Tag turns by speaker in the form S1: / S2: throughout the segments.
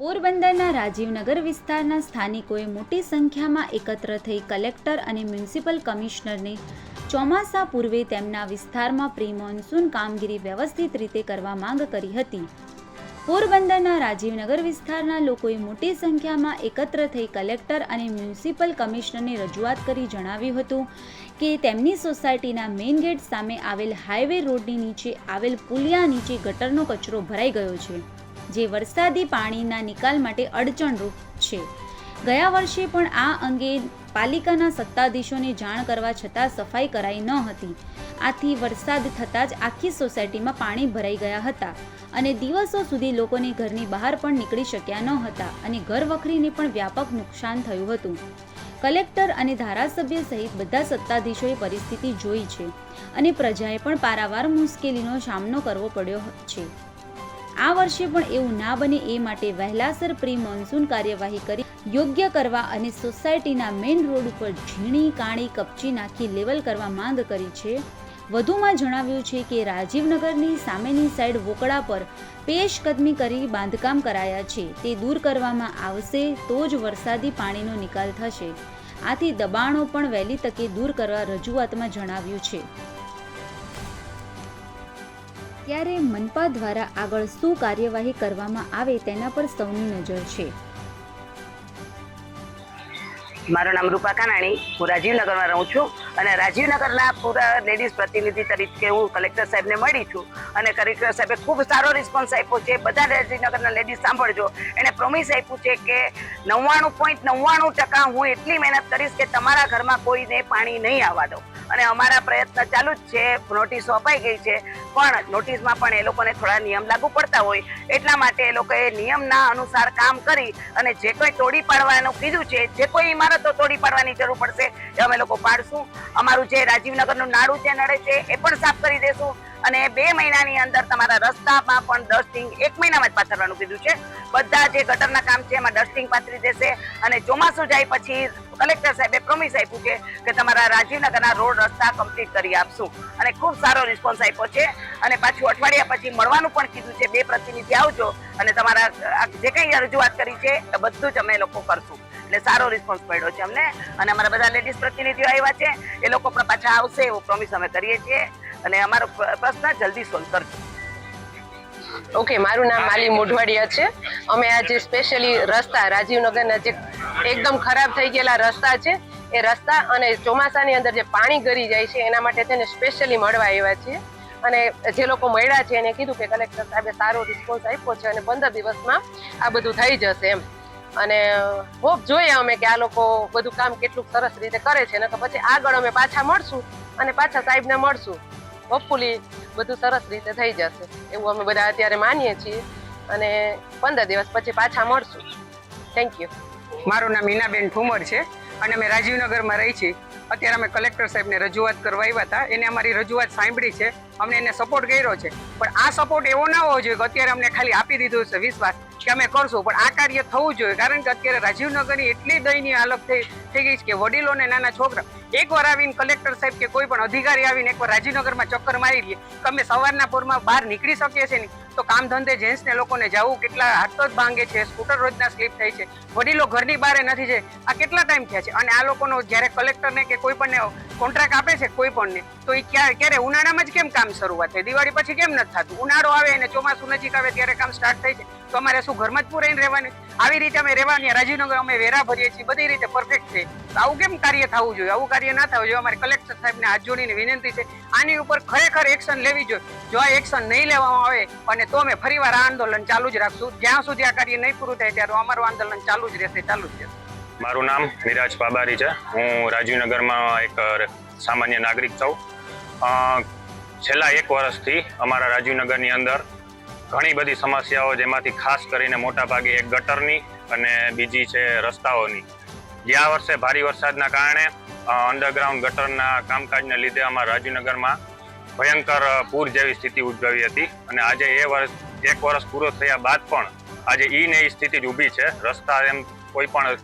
S1: પોરબંદરના રાજીવનગર વિસ્તારના સ્થાનિકોએ મોટી સંખ્યામાં એકત્ર થઈ કલેક્ટર અને મ્યુનિસિપલ કમિશનરને ચોમાસા પૂર્વે તેમના વિસ્તારમાં પ્રી મોન્સૂન કામગીરી વ્યવસ્થિત રીતે કરવા માંગ કરી હતી. પોરબંદરના રાજીવનગર વિસ્તારના લોકોએ મોટી સંખ્યામાં એકત્ર થઈ કલેક્ટર અને મ્યુનિસિપલ કમિશનરને રજૂઆત કરી જણાવ્યું હતું કે તેમની સોસાયટીના મેઇન ગેટ સામે આવેલ હાઈવે રોડની નીચે આવેલ પુલિયા નીચે ગટરનો કચરો ભરાઈ ગયો છે. જે વરસાદી પાણીના નિકાલ માટે અડચણરૂપ છે. ગયા વર્ષે પણ આ અંગે પાલિકાના સત્તાધીશોને જાણ કરવા છતાં સફાઈ કરાઈ ન હતી. આથી વરસાદ થતાં જ આખી સોસાયટીમાં પાણી ભરાઈ ગયા હતા અને દિવસો સુધી લોકોને ઘરની બહાર પણ નીકળી શક્યા ન હતા અને ઘર વખરીને પણ વ્યાપક નુકસાન થયું હતું. કલેક્ટર અને ધારાસભ્ય સહિત બધા સત્તાધીશોએ પરિસ્થિતિ જોઈ છે અને પ્રજાએ પણ પારાવાર મુશ્કેલીનો સામનો કરવો પડ્યો છે. આ વર્ષે પણ એવું ના બને એ માટે વહેલાસર પ્રી મોન્સૂન કાર્યવાહી કરી યોગ્ય કરવા અને સોસાયટીના મેઇન રોડ ઉપર ઝીણી, કાણી, કપચી નાખી લેવલ કરવા માંગ કરી છે. વધુમાં જણાવ્યું છે કે રાજીવનગરની સામેની સાઈડ વોકડા પર પેશકદમી કરી બાંધકામ કરાયા છે. તે દૂર કરવામાં આવશે તો જ વરસાદી પાણીનો નિકાલ થશે. આથી દબાણો પણ વહેલી તકે દૂર કરવા રજૂઆતમાં જણાવ્યું છે. ત્યારે મનપા દ્વારા આગળ શું કાર્યવાહી કરવામાં આવે તેના પર સૌની નજર છે.
S2: મારું નામ રૂપા કાનાણી હું રાજીવનગરમાં રહું છું અને રાજીવનગરના પૂરા લેડીઝ પ્રતિનિધિ તરીકે હું કલેક્ટર સાહેબને મળી છું અને કલેક્ટર સાહેબે ખૂબ સારો રિસ્પોન્સ આપ્યો છે. બધા રાજીવનગરના લેડીઝ સાંભળજો. એણે પ્રોમિસ આપ્યું છે કે નવ્વાણું પોઈન્ટ નવ્વાણું ટકા હું એટલી મહેનત કરીશ કે તમારા ઘરમાં કોઈને પાણી નહીં આવવા દઉં. અને અમારા પ્રયત્ન ચાલુ જ છે. નોટિસો અપાઈ ગઈ છે. પણ નોટિસમાં પણ એ લોકોને થોડા નિયમ લાગુ પડતા હોય. એટલા માટે એ લોકોએ નિયમના અનુસાર કામ કરી અને જે કોઈ તોડી પાડવાનું કીધું છે, જે કોઈ ઇમારતો તોડી પાડવાની જરૂર પડશે, એ અમે લોકો પાડશું. અમારું જે રાજીવનગરનું નાડું જે નડે છે, એ પણ સાફ કરી દેશું. અને બે મહિનાની અંદર તમારા રસ્તામાં પણ ડસ્ટિંગ એક મહિનામાં જ પાથરવાનું કીધું છે. બધા જે ગટરના કામ છે એમાં ડસ્ટિંગ પાથરી દેશે અને ચોમાસું જાય પછી કલેક્ટર સાહેબે પ્રોમિસ આપ્યું છે કે તમારા રાજીવનગરના રોડ રસ્તા કમ્પ્લીટ કરી આપશું. અને ખૂબ સારો રિસ્પોન્સ આપ્યો છે. અને પાછું અઠવાડિયા પછી મળવાનું પણ કીધું છે. બે પ્રતિનિધિ આવજો અને તમારા જે કંઈ રજૂઆત કરી છે એ બધું જ અમે લોકો કરશું. એટલે સારો રિસ્પોન્સ મળ્યો છે અમને. અને અમારા બધા લેડીઝ પ્રતિનિધિઓ આવ્યા છે. એ લોકો પણ પાછા આવશે એવું પ્રોમિસ અમે કરીએ છીએ. અને અમારો પ્રશ્ન જલ્દી સોલ્વ કરજો.
S3: ઓકે મારું નામ માલી મોઢવાડિયા છે. અમે આજે સ્પેશિયલી રસ્તા રાજીવનગરના જે એકદમ ખરાબ થઈ ગયેલા રસ્તા છે એ રસ્તા અને ચોમાસાની અંદર જે પાણી ગરી જાય છે એના માટે તેને સ્પેશિયલી મળવા આવ્યા છીએ. અને જે લોકો મળ્યા છે એને કીધું કે કલેક્ટર સાહેબે સારો રિસ્પોન્સ આપ્યો છે અને પંદર દિવસમાં આ બધું થઈ જશે એમ. અને હોપ જોઈએ અમે કે આ લોકો બધું કામ કેટલું સરસ રીતે કરે છે ને તો પછી આગળ અમે પાછા મળશું અને પાછા સાહેબને મળશું. હોપફુલી બધું સરસ રીતે થઈ જશે. એવું અમે બધા અત્યારે માનીએ છીએ. અને પંદર દિવસ પછી પાછા મળશું. થેન્ક યુ
S4: મારું નામ મીનાબેન ઠુમર છે. અને અમે રાજીવનગરમાં રહી છીએ. અત્યારે અમે કલેક્ટર સાહેબને રજૂઆત કરવા આવ્યા હતા. એને અમારી રજૂઆત સાંભળી છે. અમને એને સપોર્ટ કર્યો છે. પણ આ સપોર્ટ એવો ના હોવો જોઈએ કે અત્યારે અમને ખાલી આપી દીધો છે વિશ્વાસ કે અમે કરશું. પણ આ કાર્ય થવું જોઈએ. કારણ કે અત્યારે રાજીવનગરની એટલી દયનીય હાલત થઈ થઈ ગઈ છે કે વડીલો ને નાના છોકરા એકવાર આવીને કલેક્ટર સાહેબ કે કોઈ પણ અધિકારી આવીને એકવાર રાજીનગરમાં ચક્કર મારી લઈએ તમે સવારના પોરમાં બહાર નીકળી શકીએ છીએ નહીં તો કામ ધંધે જેન્ટ્સને લોકોને જવું, કેટલા હાથ જ ભાંગે છે, સ્કૂટર રોજના સ્લીપ થાય છે, વડીલો ઘરની બહાર નથી છે આ કેટલા ટાઈમ થયા છે? અને આ લોકોનો જ્યારે કલેક્ટરને કે કોઈ પણ કોન્ટ્રાક્ટ આપે છે કોઈ પણને તો એ ક્યારે ક્યારે? ઉનાળામાં જ કેમ કામ શરૂઆત થાય દિવાળી પછી કેમ નથી થતું? ઉનાળો આવે અને ચોમાસું નજીક આવે ત્યારે કામ સ્ટાર્ટ થાય છે. તો અમારે શું, ઘરમાં જ પૂરાઈને રહેવાની? આવી રીતે અમે રહેવાની, રાજીનગર અમે વેરા ભરીએ છીએ, બધી રીતે પરફેક્ટ છે. તો આવું કેમ કાર્ય થવું જોઈએ? આવું કાર્ય ના થવું જોઈએ અમારે કલેક્ટર સાહેબને હાથ જોડીને વિનંતી છે, આની ઉપર ખરેખર એક્શન લેવી જોઈએ. જો આ એક્શન નહીં લેવામાં આવે અને તો અમે ફરી વાર આંદોલન ચાલુ જ રાખશું. જ્યાં સુધી આ કાર્ય નહીં પૂરું થાય ત્યારે અમારું આંદોલન ચાલુ જ રહેશે, ચાલુ જ રહેશે.
S5: મારું નામ નિરાજ પાબારી છે. હું રાજીવનગરમાં એક સામાન્ય નાગરિક છું. છેલ્લા એક વર્ષથી અમારા રાજીવનગરની અંદર ઘણી બધી સમસ્યાઓ જેમાંથી ખાસ કરીને મોટા ભાગે એક ગટરની અને બીજી છે રસ્તાઓની. ગયા વર્ષે ભારે વરસાદના કારણે અંડરગ્રાઉન્ડ ગટરના કામકાજને લીધે અમારા રાજીવનગરમાં ભયંકર પૂર જેવી સ્થિતિ ઉદ્ભવી હતી. અને આજે એ વર્ષ, એક વર્ષ પૂરો થયા બાદ પણ આજે ઈ ને એ સ્થિતિ જ ઊભી છે. રસ્તા એમ કોઈ પણ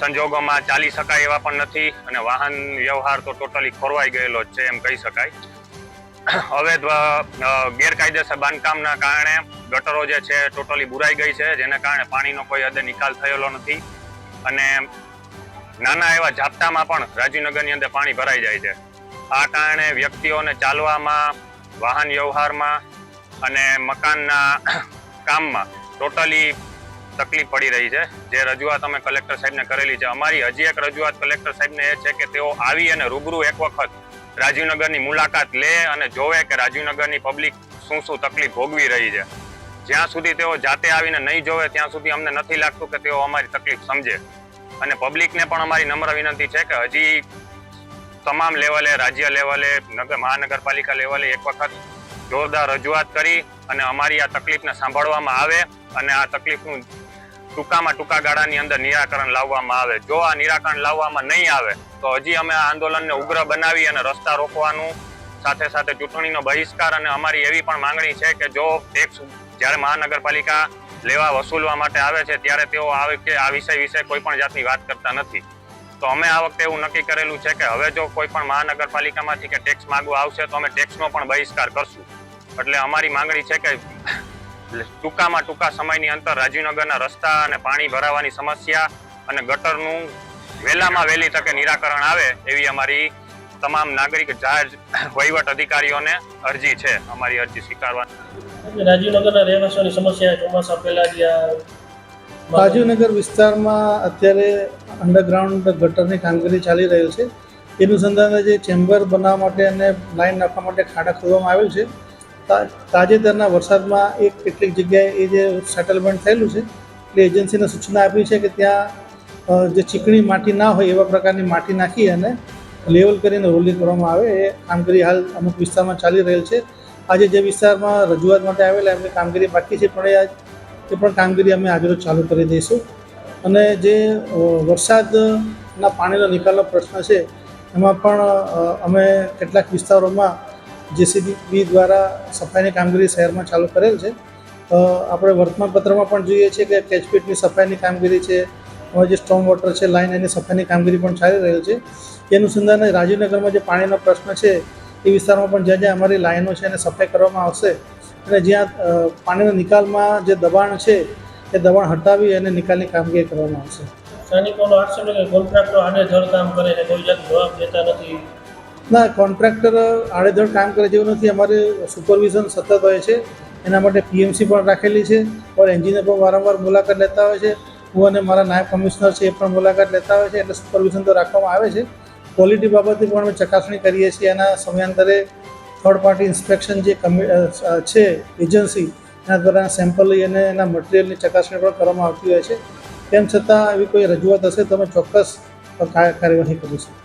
S5: સંજોગોમાં ચાલી શકાય એવા પણ નથી અને વાહન વ્યવહાર તો ટોટલી ખોરવાઈ ગયેલો જ છે એમ કહી શકાય. હવે ગેરકાયદેસર બાંધકામના કારણે ગટરો જે છે ટોટલી બુરાઈ ગઈ છે, જેના કારણે પાણીનો કોઈ હદે નિકાલ થયેલો નથી. અને નાના એવા ઝાપટામાં પણ રાજીવનગરની અંદર પાણી ભરાઈ જાય છે. આ કારણે વ્યક્તિઓને ચાલવામાં, વાહન વ્યવહારમાં અને મકાનના કામમાં ટોટલી તકલીફ પડી રહી છે. જે રજૂઆત અમે કલેક્ટર સાહેબને કરેલી છે. અમારી હજી એક રજૂઆત કલેક્ટર સાહેબને એ છે કે તેઓ આવી અને રૂબરૂ એક વખત રાજીવનગરની મુલાકાત લે અને જોવે કે રાજીવનગરની પબ્લિક શું શું તકલીફ ભોગવી રહી છે. જ્યાં સુધી તેઓ જાતે આવીને નહીં જોવે, ત્યાં સુધી અમને નથી લાગતું કે તેઓ અમારી તકલીફ સમજે. અને પબ્લિકને પણ અમારી નમ્ર વિનંતી છે કે હજી તમામ લેવલે, રાજ્ય લેવલે, નગર, મહાનગરપાલિકા લેવલે એક વખત જોરદાર રજૂઆત કરી અને અમારી આ તકલીફને સાંભળવામાં આવે અને આ તકલીફનું ટૂંકામાં ટૂંકા ગાળાની અંદર નિરાકરણ લાવવામાં આવે. જો આ નિરાકરણ લાવવામાં નહીં આવે, તો હજી અમે આ આંદોલનને ઉગ્ર બનાવી અને રસ્તા રોકવાનું સાથે સાથે ચૂંટણીનો બહિષ્કાર અને અમારી એવી પણ માંગણી છે કે જો ટેક્સ જ્યારે મહાનગરપાલિકા લેવા વસૂલવા માટે આવે છે, ત્યારે તેઓ આવે કે, આ વિષય વિશે કોઈ પણ જાતની વાત કરતા નથી. તો અમે આ વખતે એવું નક્કી કરેલું છે કે હવે જો કોઈ પણ મહાનગરપાલિકામાંથી કે ટેક્સ માગવા આવશે, તો અમે ટેક્સનો પણ બહિષ્કાર કરશું. એટલે અમારી માંગણી છે કે ટૂંકામાં ટૂંકા સમયની અંતર રાજીવનગરના રસ્તા અને પાણી ભરાવાની સમસ્યા અને ગટરનું વહેલામાં વહેલી તકે નિરાકરણ આવે એવી અમારી તમામ નાગરિક જાહેર વહીવટ અધિકારીઓને અરજી છે, અમારી અરજી સ્વીકારવાની
S6: રાજીવનગરના રહેવાસીઓની સમસ્યા ચોમાસા પહેલા જે આ
S7: રાજીવનગર વિસ્તારમાં અત્યારે અંડરગ્રાઉન્ડ ગટરની કામગીરી ચાલી રહી છે. એનું સંધાને જે ચેમ્બર બનાવવા માટે અને લાઈન નાખવા માટે ખાડા ખોદવામાં આવેલ છે. તાજેતરના વરસાદમાં એક કેટલીક જગ્યાએ એ જે સેટલમેન્ટ થયેલું છે, એટલે એજન્સીને સૂચના આપી છે કે ત્યાં જે ચીકણી માટી ના હોય એવા પ્રકારની માટી નાખી અને લેવલ કરીને રોલિંગ કરવામાં આવે. એ કામગીરી હાલ અમુક વિસ્તારમાં ચાલી રહેલ છે. આજે જે વિસ્તારમાં રજૂઆત માટે આવેલા એમની કામગીરી બાકી છે, પણ એ એ પણ કામગીરી અમે આજરોજ ચાલુ કરી દઈશું. અને જે વરસાદના પાણીનો નિકાલનો પ્રશ્ન છે, એમાં પણ અમે કેટલાક વિસ્તારોમાં જેસીબી દ્વારા સફાઈની કામગીરી શહેરમાં ચાલુ કરેલ છે. આપણે વર્તમાનપત્રમાં પણ જોઈએ છીએ કે કેચપીટની સફાઈની કામગીરી છે હવે જે સ્ટ્રોંગ વોટર છે, લાઈન એની સફાઈની કામગીરી પણ ચાલી રહેલ છે. એ અનુસંધાને રાજીવનગરમાં જે પાણીનો પ્રશ્ન છે, એ વિસ્તારમાં પણ જ્યાં જ્યાં અમારી લાઈનો છે એને સફાઈ કરવામાં આવશે અને જ્યાં પાણીના નિકાલમાં જે દબાણ છે એ દબાણ હટાવી અને નિકાલની કામગીરી કરવામાં આવશે.
S6: સ્થાનિકોનો આક્ષેપ કે કોન્ટ્રાક્ટર આડેધડ કામ કરે છે કોઈ જવાબ દેતા નથી.
S7: ના કોન્ટ્રાક્ટર આડેધડ કામ કરે જેવું નથી. અમારે સુપરવિઝન સતત હોય છે. એના માટે પીએમસી પણ રાખેલી છે. ઓર એન્જિનિયર પણ વારંવાર મુલાકાત લેતા હોય છે. હું અને મારા નાયબ કમિશનર છે એ પણ મુલાકાત લેતા હોય છે. એટલે સુપરવિઝન તો રાખવામાં આવે છે. ક્વોલિટી બાબતે પણ અમે ચકાસણી કરીએ છીએ. એના સમયાંતરે થર્ડ પાર્ટી ઇન્સ્પેક્શન જે છે એજન્સી એના દ્વારા સેમ્પલ લઈ અને એના મટીરિયલની ચકાસણી પણ કરવામાં આવતી હોય છે. તેમ છતાં એવી કોઈ રજૂઆત હશે તમે ચોક્કસ કાર્યવાહી કરીશું.